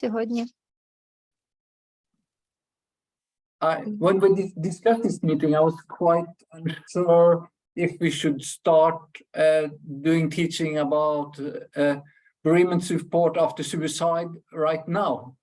сьогодні. I, when we dis- discussed this meeting, I was quite unsure if we should start uh, doing teaching about uh, bereavement support after suicide right now.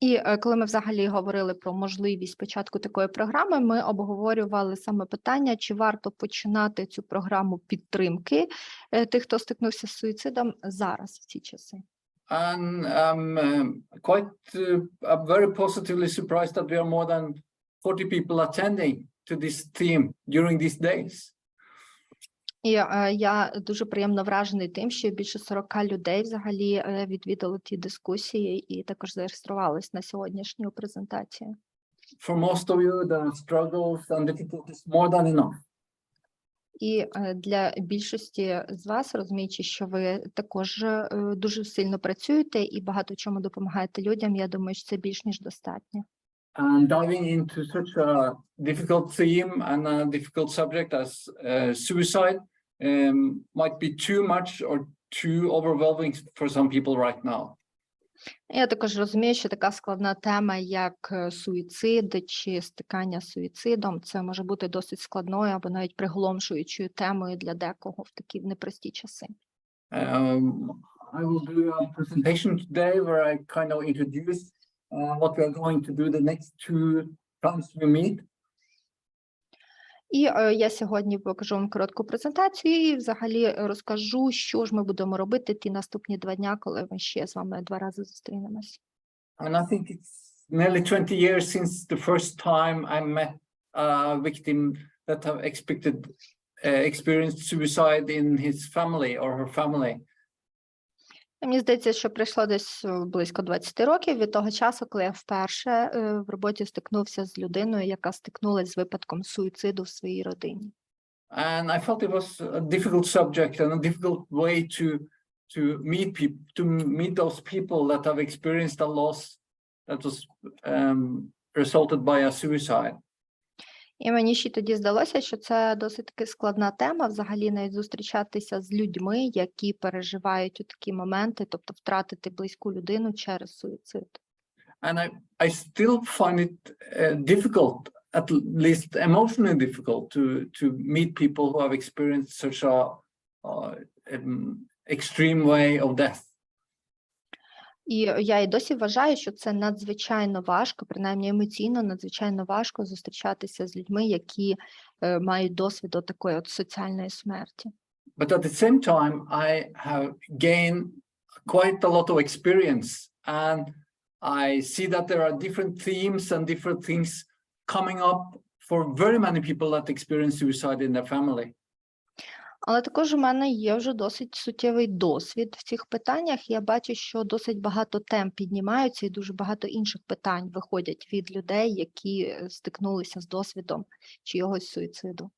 І е, коли ми взагалі говорили про можливість початку такої програми, ми обговорювали саме питання, чи варто починати цю програму підтримки е, тих, хто стикнувся з суїцидом зараз в ці часи. And I'm um, quite uh, I'm very positively surprised that we are more than 40 people attending to this theme during these days. І е, я дуже приємно вражений тим, що більше 40 людей взагалі е, відвідали ті дискусії і також зареєструвались на сьогоднішню презентацію. For most of you, the struggles and difficulties more than enough. І е, для більшості з вас, розуміючи, що ви також е, дуже сильно працюєте і багато чому допомагаєте людям, я думаю, що це більш ніж достатньо. And diving into such a difficult theme and a difficult subject as uh, suicide um, might be too much or too overwhelming for some people right now. Я також розумію, що така складна тема, як е, суїцид чи стикання з суїцидом, це може бути досить складною або навіть приголомшуючою темою для декого в такі непрості часи. Um, I will do a presentation today where I kind of introduce uh, what we are going to do the next two times we meet. І е, я сьогодні покажу вам коротку презентацію і взагалі е, розкажу, що ж ми будемо робити ті наступні два дня, коли ми ще з вами два рази зустрінемось. And I think it's nearly 20 years since the first time I met a victim that have expected, uh, experienced suicide in his family or her family. Мені здається, що пройшло десь е, близько 20 років від того часу, коли я вперше е, в роботі стикнувся з людиною, яка стикнулася з випадком суїциду в своїй родині. And I felt it was a difficult subject and a difficult way to to meet people, to meet those people that have experienced a loss that was um, resulted by a suicide. І мені ще тоді здалося, що це досить таки складна тема взагалі навіть зустрічатися з людьми, які переживають у такі моменти, тобто втратити близьку людину через суїцид. And I, I still find it uh, difficult, at least emotionally difficult, to to meet people who have experienced such a uh, extreme way of death. І я і досі вважаю, що це надзвичайно важко, принаймні емоційно надзвичайно важко зустрічатися з людьми, які е, мають досвід от такої от соціальної смерті. But at the same time, I have gained quite a lot of experience, and I see that there are different themes and different things coming up for very many people that experience suicide in their family. Але також у мене є вже досить суттєвий досвід в цих питаннях. Я бачу, що досить багато тем піднімаються, і дуже багато інших питань виходять від людей, які е, стикнулися з досвідом чогось суїциду.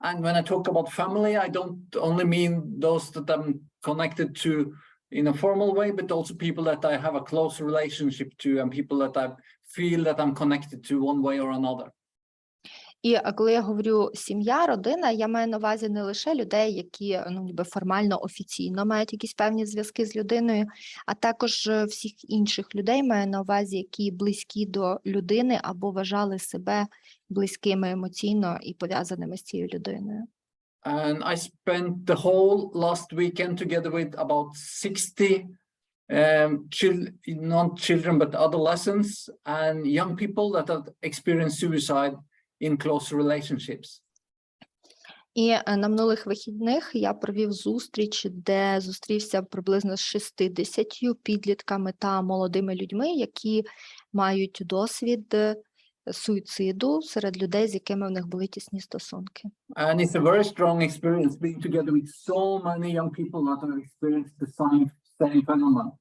And when I talk about family, I don't only mean those that I'm connected to in a formal way, but also people that I have a close relationship to and people that I feel that I'm connected to one way or another. І е, коли я говорю сім'я, родина, я маю на увазі не лише людей, які ну ніби формально офіційно мають якісь певні зв'язки з людиною, а також е, всіх інших людей маю на увазі, які близькі до людини або вважали себе близькими емоційно і пов'язаними з цією людиною. And I spent the whole last weekend together with about 60 um, chil- not children, but adolescents and young people that have experienced suicide in close relationships. І е, на минулих вихідних я провів зустріч, де зустрівся приблизно з 60 підлітками та молодими людьми, які мають досвід е, суїциду серед людей, з якими в них були тісні стосунки. And it's a very strong experience being together with so many young people that have experienced the same, same phenomenon.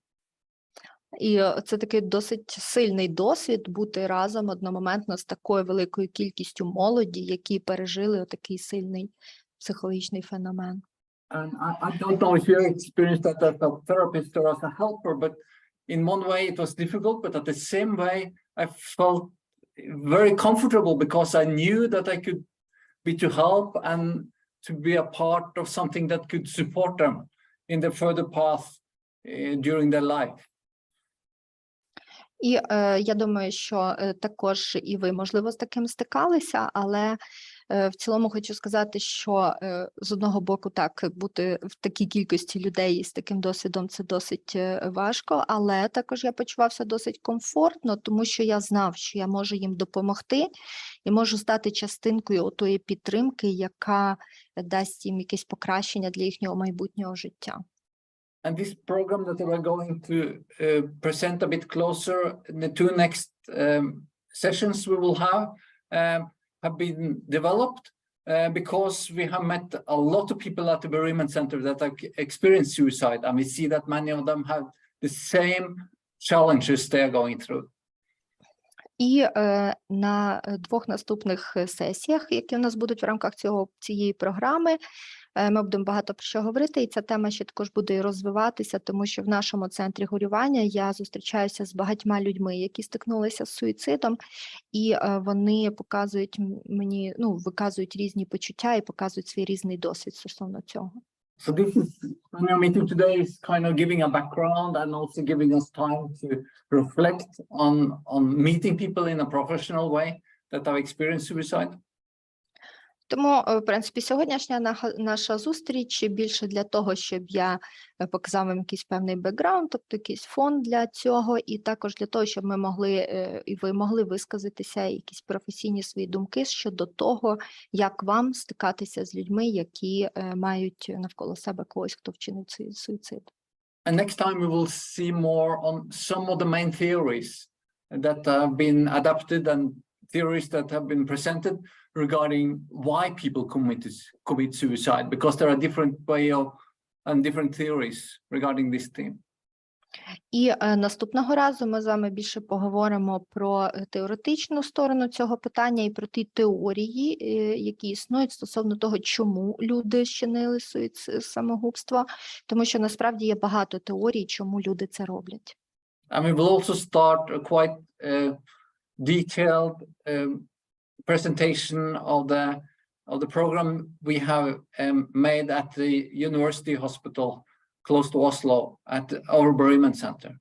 І е, це такий досить сильний досвід бути разом одномоментно з такою великою кількістю молоді, які пережили такий сильний психологічний феномен. And I, I don't know if you experienced that as a therapist or as a helper, but in one way it was difficult, but at the same way, I felt very comfortable because I knew that I could be to help and to be a part of something that could support them in their further path uh, during their life. І е, я думаю, що е, також і ви, можливо, з таким стикалися, але е, в цілому хочу сказати, що е, з одного боку, так, бути в такій кількості людей з таким досвідом це досить е, важко, але також я почувався досить комфортно, тому що я знав, що я можу їм допомогти і можу стати частинкою тої підтримки, яка дасть їм якесь покращення для їхнього майбутнього життя. And this program that we're going to uh, present a bit closer, the two next um, sessions we will have um, have been developed uh, because we have met a lot of people at the bereavement center that have experienced suicide, and we see that many of them have the same challenges they are going through. І е, на е, двох наступних е, сесіях, які у нас будуть в рамках цього цієї програми, е, ми будемо багато про що говорити, і ця тема ще також буде розвиватися, тому що в нашому центрі горювання я зустрічаюся з багатьма людьми, які стикнулися з суїцидом, і е, вони показують мені, ну виказують різні почуття і показують свій різний досвід стосовно цього. So this is, our meeting today is kind of giving a background and also giving us time to reflect on, on meeting people in a professional way that have experienced suicide. Тому, е, в принципі, сьогоднішня наша зустріч більше для того, щоб я е, показав вам якийсь певний бекграунд, тобто якийсь фон для цього, і також для того, щоб ми могли е, і ви могли висказатися якісь професійні свої думки щодо того, як вам стикатися з людьми, які мають навколо себе когось, хто вчинив суїцид. And next time we will see more on some of the main theories that have been adapted and theories that have been presented regarding why people commit, commit suicide, because there are different way of and different theories regarding this theme. І е, наступного разу ми з вами більше поговоримо про е, теоретичну сторону цього питання і про ті теорії, е, які існують стосовно того, чому люди суїцид самогубство, тому що насправді є багато теорій, чому люди це роблять. And we will also start a quite uh, detailed um, presentation of the of the program we have um, made at the university hospital close to Oslo at our bereavement center.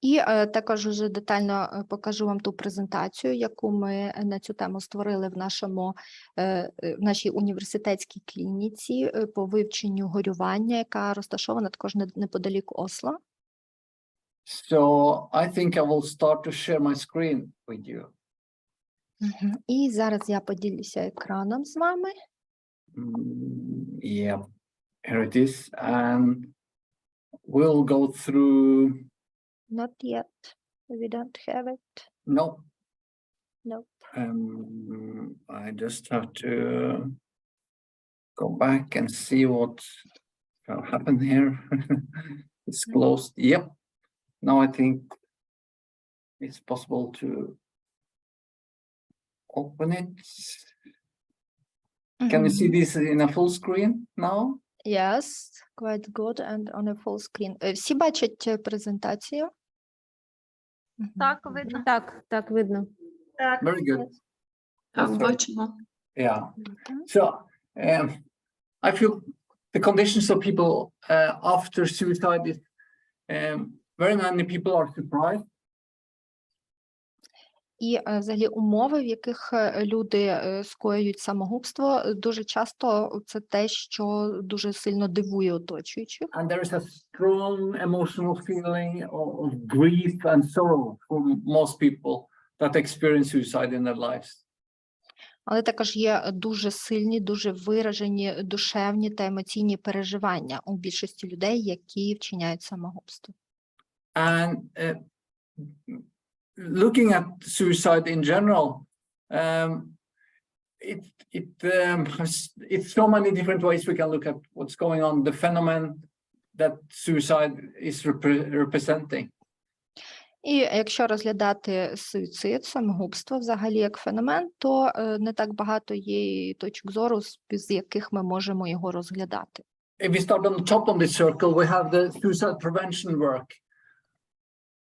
І е, також уже детально е, покажу вам ту презентацію, яку ми на цю тему створили в нашому е, е, в нашій університетській клініці е, по вивченню горювання, яка розташована також неподалік Осла. So I think I will start to share my screen with you. Мгм. І зараз я поділюся екраном з вами. Mm, yeah, here it is, and we'll go through. Not yet. We don't have it. No, Nope. Um, I just have to go back and see what uh, happened here. It's closed. Yep. Now I think it's possible to open it. Can you see Мгм. this in a full screen now? Yes, quite good and on a full screen. Е, Всі бачать е, презентацію? Мгм. Так, видно. Так, так, видно. Так, Very good. так, That's right. бачимо. Yeah. Мгм. So um, I feel the conditions of people uh, after suicide is um, very many people are surprised. І е, взагалі умови, в яких е, люди е, скоюють самогубство, дуже часто це те, що дуже сильно дивує оточуючих. And there is a strong emotional feeling of, grief and sorrow for most people that experience suicide in their lives. Але також є дуже сильні, дуже виражені душевні та емоційні переживання у більшості людей, які вчиняють самогубство. And uh, looking at suicide in general, um, it it um, has it's so many different ways we can look at what's going on, the phenomenon that suicide is repre- representing. І якщо розглядати суїцид, самогубство взагалі як феномен, то е, не так багато є і точок зору, з з яких ми можемо його розглядати. If we start on the top of this circle, we have the suicide prevention work.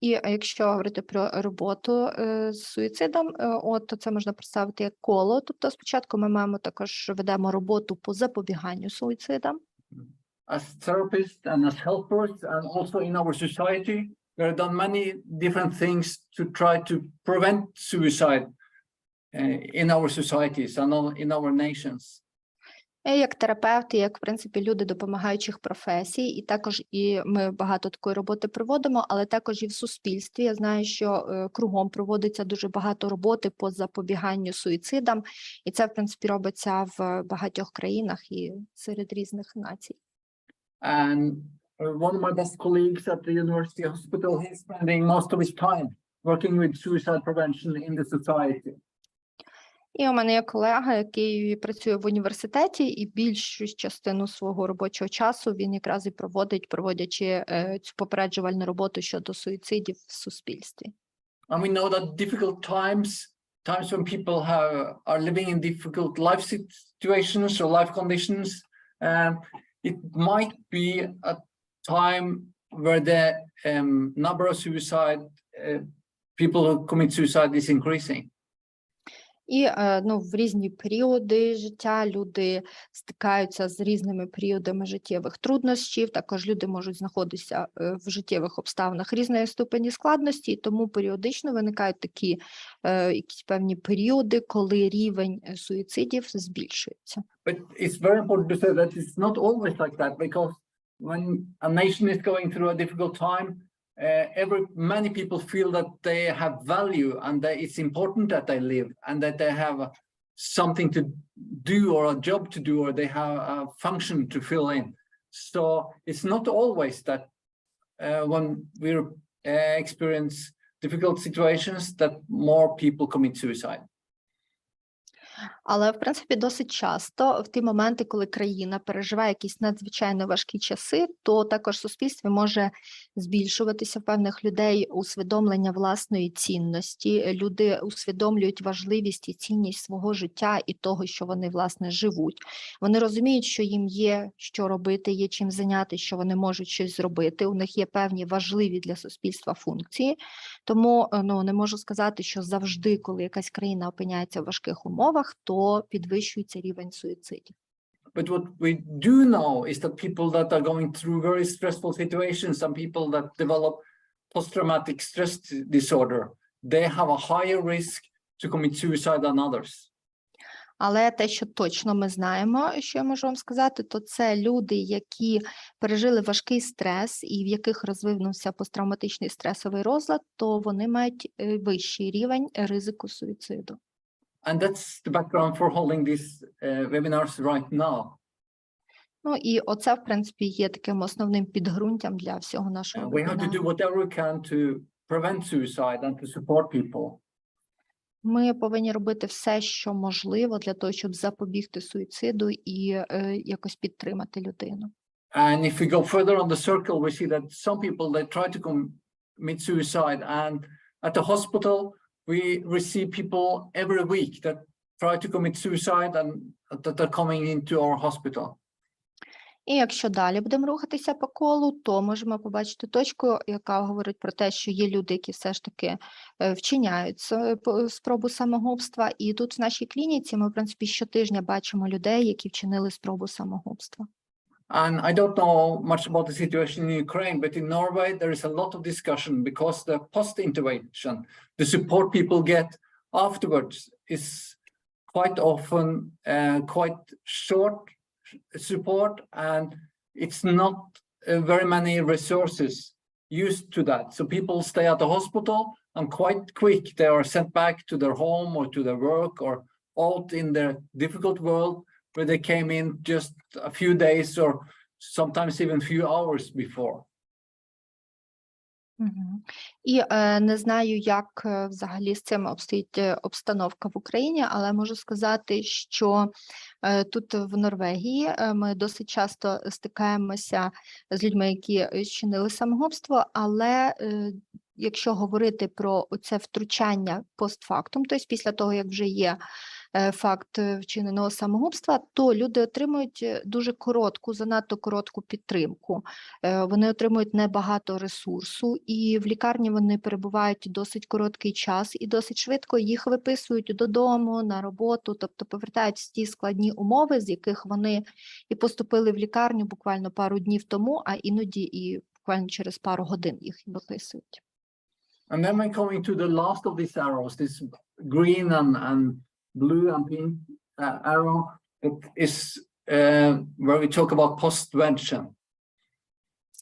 І е, якщо говорити про роботу е, з суїцидом, е, от то це можна представити як коло. Тобто, спочатку ми маємо також ведемо роботу по запобіганню суїцидам. as therapists and as helpers and also in our society, we have done many different things to try to prevent suicide uh, in our societies and in our nations. Я як терапевт, і як в принципі люди допомагаючих професій, і також і ми багато такої роботи проводимо, але також і в суспільстві. Я знаю, що е, кругом проводиться дуже багато роботи по запобіганню суїцидам, і це в принципі робиться в багатьох країнах і серед різних націй. And uh, one of my best colleagues at the university hospital, he's spending most of his time working with suicide prevention in the society. І у мене є колега, який працює в університеті, і більшу частину свого робочого часу він якраз і проводить, проводячи е, цю попереджувальну роботу щодо суїцидів в суспільстві. And we know that difficult times, times when people have, are living in difficult life situations or life conditions, um, it might be a time where the um, number of suicide, uh, people who commit suicide is increasing. І е, ну, в різні періоди життя люди стикаються з різними періодами життєвих труднощів. Також люди можуть знаходитися е, в життєвих обставинах різної ступені складності, тому періодично виникають такі е, якісь певні періоди, коли рівень суїцидів збільшується. But it's very important to say that it's not when a nation is going through a difficult time, every many people feel that they have value and that it's important that they live and that they have uh, something to do or a job to do or they have a function to fill in. So it's not always that uh, when we uh, experience difficult situations that more people commit suicide. Але в принципі досить часто в ті моменти, коли країна переживає якісь надзвичайно важкі часи, то також в суспільстві може збільшуватися в певних людей усвідомлення власної цінності. Люди усвідомлюють важливість і цінність свого життя і того, що вони власне живуть. Вони розуміють, що їм є що робити, є чим зайняти, що вони можуть щось зробити. У них є певні важливі для суспільства функції. Тому е, ну не можу сказати, що завжди, коли якась країна опиняється в важких умовах, то підвищується рівень суїцидів. But what we do know is that people that are going through very stressful situations, some people that develop post-traumatic stress disorder, they have a higher risk to commit suicide than others. Але те, що точно ми знаємо, що я можу вам сказати, то це люди, які пережили важкий стрес і в яких розвинувся посттравматичний стресовий розлад, то вони мають е, вищий рівень ризику суїциду. And that's the background for holding these uh, webinars right now. Ну і оце, в принципі, є таким основним підґрунтям для всього Uh, нашого we have to вебінару. do whatever we can to prevent suicide and to support people. Ми повинні робити все, що можливо для того, щоб запобігти суїциду і е, якось підтримати людину. And if we go further on the circle, we see that some people they try to commit suicide, and at the hospital we receive people every week that try to commit suicide and that are coming into our hospital. І якщо далі будемо рухатися по колу, то можемо побачити точку, яка говорить про те, що є люди, які все ж таки е, вчиняють спробу самогубства. І тут в нашій клініці ми, в принципі, щотижня бачимо людей, які вчинили спробу самогубства. And I don't know much about the situation in Ukraine, but in Norway there is a lot of discussion because the post-intervention, the support people get afterwards is quite often uh, quite short support and it's not uh, very many resources used to that. So people stay at the hospital and quite quick they are sent back to their home or to their work or out in their difficult world where they came in just a few days or sometimes even few hours before. І е, не знаю, як е, взагалі з цим обстоїть е, обстановка в Україні, але можу сказати, що тут в Норвегії ми досить часто стикаємося з людьми, які вчинили самогубство, але якщо говорити про це втручання постфактум, тобто після того, як вже є факт е, вчиненого самогубства, то люди отримують е, дуже коротку, занадто коротку підтримку. Е, Вони отримують небагато ресурсу, і в лікарні вони перебувають досить короткий час і досить швидко їх виписують додому на роботу, тобто повертають в ті складні умови, з яких вони і поступили в лікарню буквально пару днів тому, а іноді і буквально через пару годин їх виписують. And then we're coming to the last of these arrows, this green and, and blue and pink uh, arrow. It is uh, where we talk about postvention.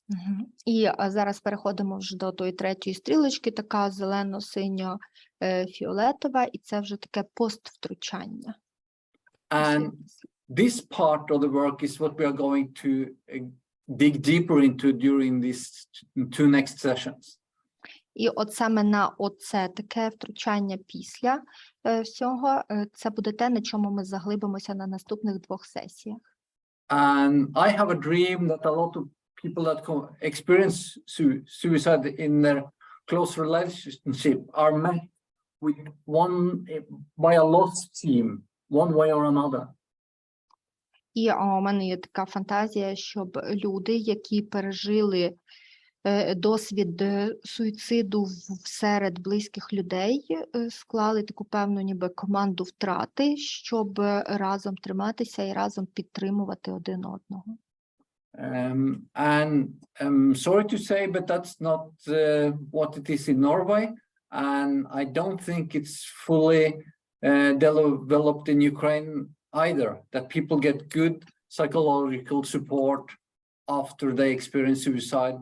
Мгм. І а, зараз переходимо вже до тої третьої стрілочки, така зелено-синьо-фіолетова, і це вже таке поствтручання. And this part of the work is what we are going to uh, dig deeper into during these t- two next sessions. І от саме на оце таке втручання після е, всього, е, це буде те, на чому ми заглибимося на наступних двох сесіях. And I have a dream that a lot of people that experience suicide in their close relationship are met with one eh, by a lost team, one way or another. І у мене є така фантазія, щоб люди, які пережили досвід е, суїциду серед близьких людей, е, склали таку певну ніби команду втрати, щоб е, разом триматися і разом підтримувати один одного. Um, and I'm sorry to say, but that's not uh, what it is in Norway. And I don't think it's fully uh, developed in Ukraine either, that people get good psychological support after they experience suicide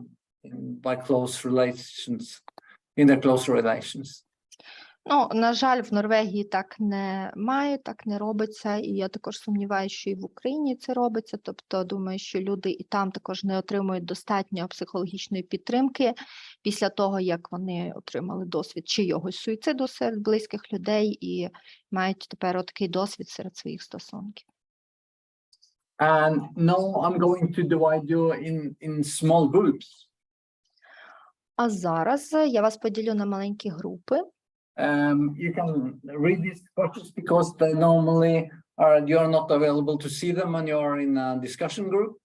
by close relations, in their close relations. Ну, на жаль, в Норвегії так не має, так не робиться, і я також сумніваюся, що і в Україні це робиться. Тобто, думаю, що люди і там також не отримують достатньо психологічної підтримки після того, як вони отримали досвід чийогось суїциду серед близьких людей і мають тепер такий досвід серед своїх стосунків. And now I'm going to divide you in, in small groups. А зараз е, я вас поділю на маленькі групи. Um, you can read these questions because they normally are, you're not available to see them when you're in a discussion group.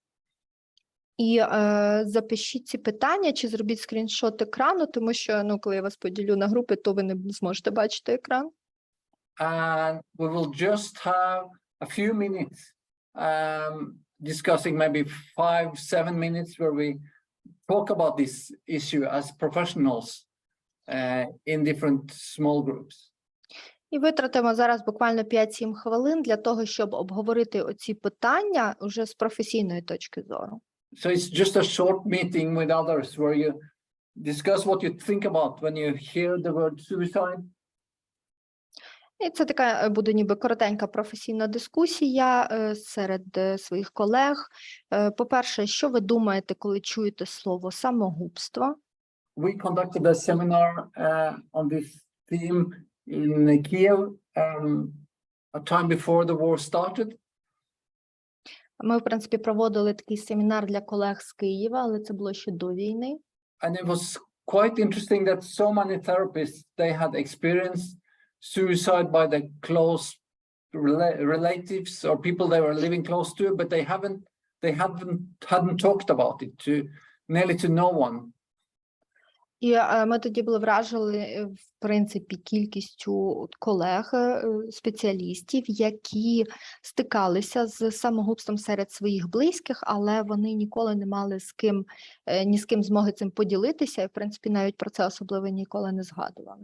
І е, запишіть ці питання чи зробіть скріншот екрану, тому що ну, коли я вас поділю на групи, то ви не зможете бачити екран. And we will just have a few minutes um, discussing maybe five, seven minutes where we talk about this issue as professionals uh, in different small groups. І витратимо зараз буквально 5-7 хвилин для того, щоб обговорити оці питання вже з професійної точки зору. So it's just a short meeting with others where you discuss what you think about when you hear the word suicide. І це така е, буде ніби коротенька професійна дискусія е, серед е, своїх колег. По-перше, що ви думаєте, коли чуєте слово самогубство? We conducted a seminar uh, on this theme in Kiev um, a time before the war started. Ми, в принципі, проводили такий семінар для колег з Києва, але це було ще до війни. And it was quite interesting that so many therapists, they had experienced suicide by their close rela- relatives or people they were living close to, but they haven't, they haven't, hadn't talked about it to nearly to no one. І е, ми тоді були вражені, в принципі, кількістю колег, е, спеціалістів, які стикалися з самогубством серед своїх близьких, але вони ніколи не мали з ким е, ні з ким змоги цим поділитися, і в принципі навіть про це особливо ніколи не згадували.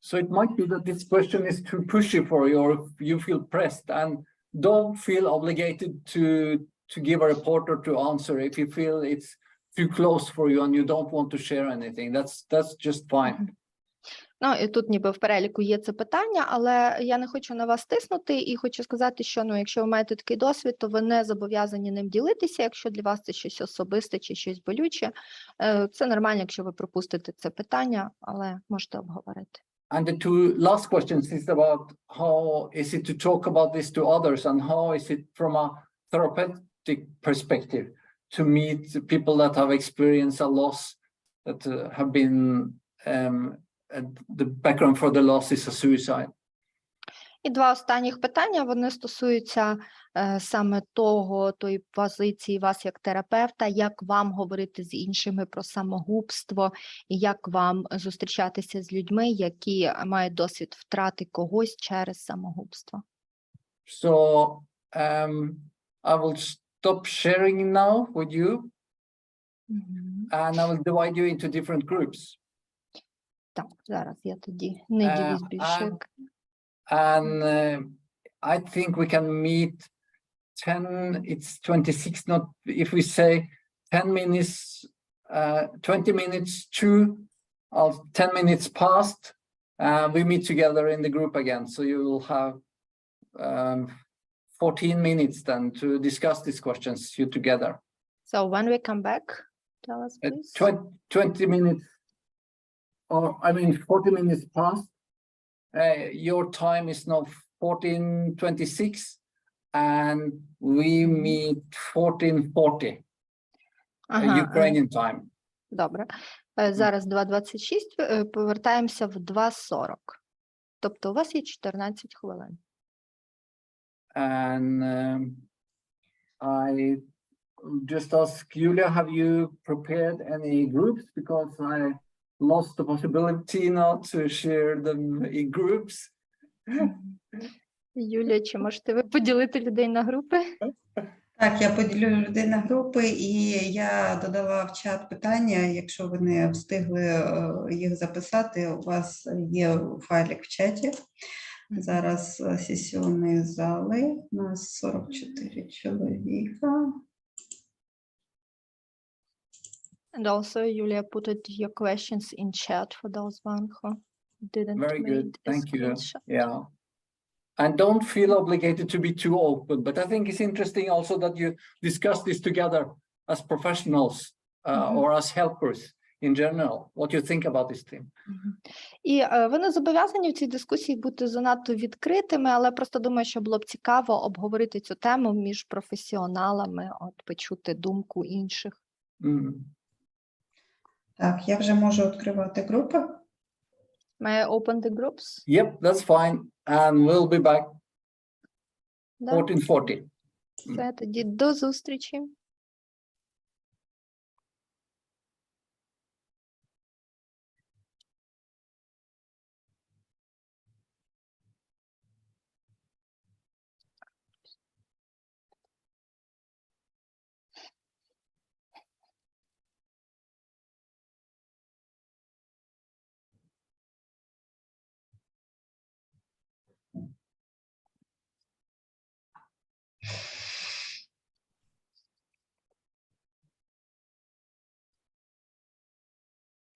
So it might be that this question is too pushy for you or you feel pressed and don't feel obligated to to give a report or to answer if you feel it's too close for you and you don't want to share anything. That's that's just fine. Ну і тут ніби в переліку є це питання, але я не хочу на вас тиснути і хочу сказати, що ну, якщо ви маєте такий досвід, то ви не зобов'язані ним ділитися. Якщо для вас це щось особисте чи щось болюче, Е, це нормально, якщо ви пропустите це питання, але можете обговорити. And the two last questions is about how is it to talk about this to others and how is it from a therapeutic perspective to meet people that have experienced a loss that uh, have been um, the background for the loss is a suicide. І два останніх питання вони стосуються е, саме того, тої позиції вас як терапевта, як вам говорити з іншими про самогубство, і як вам зустрічатися з людьми, які мають досвід втрати когось через самогубство. So um, I will stop sharing now with you. And I will divide you into different groups. Так, зараз я тоді не Е, ділюсь більше. а- And uh, I think we can meet ten, it's twenty-six, not, if we say ten minutes, uh, twenty minutes to, of ten minutes past, uh, we meet together in the group again, so you will have um, fourteen minutes then to discuss these questions you together. So when we come back, tell us Uh, please. twen- twenty minutes. Or, I mean, forty minutes past. Uh, your time is now fourteen twenty-six. And we meet fourteen forty, Ага, е, Ukrainian time. Добре. Е, Зараз 2.26, е, повертаємося в 2.40. Тобто у вас є 14 хвилин. And um, I just ask Julia, have you prepared any groups? Because I lost the possibility now to share them in groups. Юлія, чи можете ви поділити людей на групи? Так, я поділю людей на групи, і я додала в чат питання. Якщо ви не встигли е, їх записати, у вас є файлик в чаті. Зараз сесійні зали. У нас 44 чоловіка. And also, Julia put it your questions in chat for those one who didn't Very good, a thank you. screenshot. Yeah. And don't feel obligated to be too open, but I think it's interesting also that you discuss this together as professionals uh, Mhm. or as helpers in general, what you think about this thing. Мгм. І е, ви не зобов'язані в цій дискусії бути занадто відкритими, але просто думаю, що було б цікаво обговорити цю тему між професіоналами, от почути думку інших. Mm. Так, я вже можу відкривати групи. May I open the groups? Yep, that's fine. And we'll be back Да? 1440. Все, тоді до зустрічі.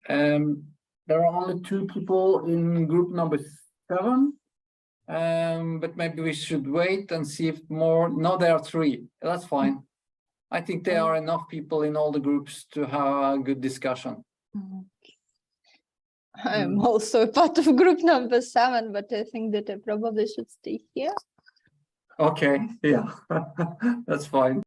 Um, there are only two people in group number seven, um, but maybe we should wait and see if more. No, there are three. That's fine. I think there are enough people in all the groups to have a good discussion. I'm also part of group number seven, but I think that I probably should stay here. Okay, yeah, that's fine.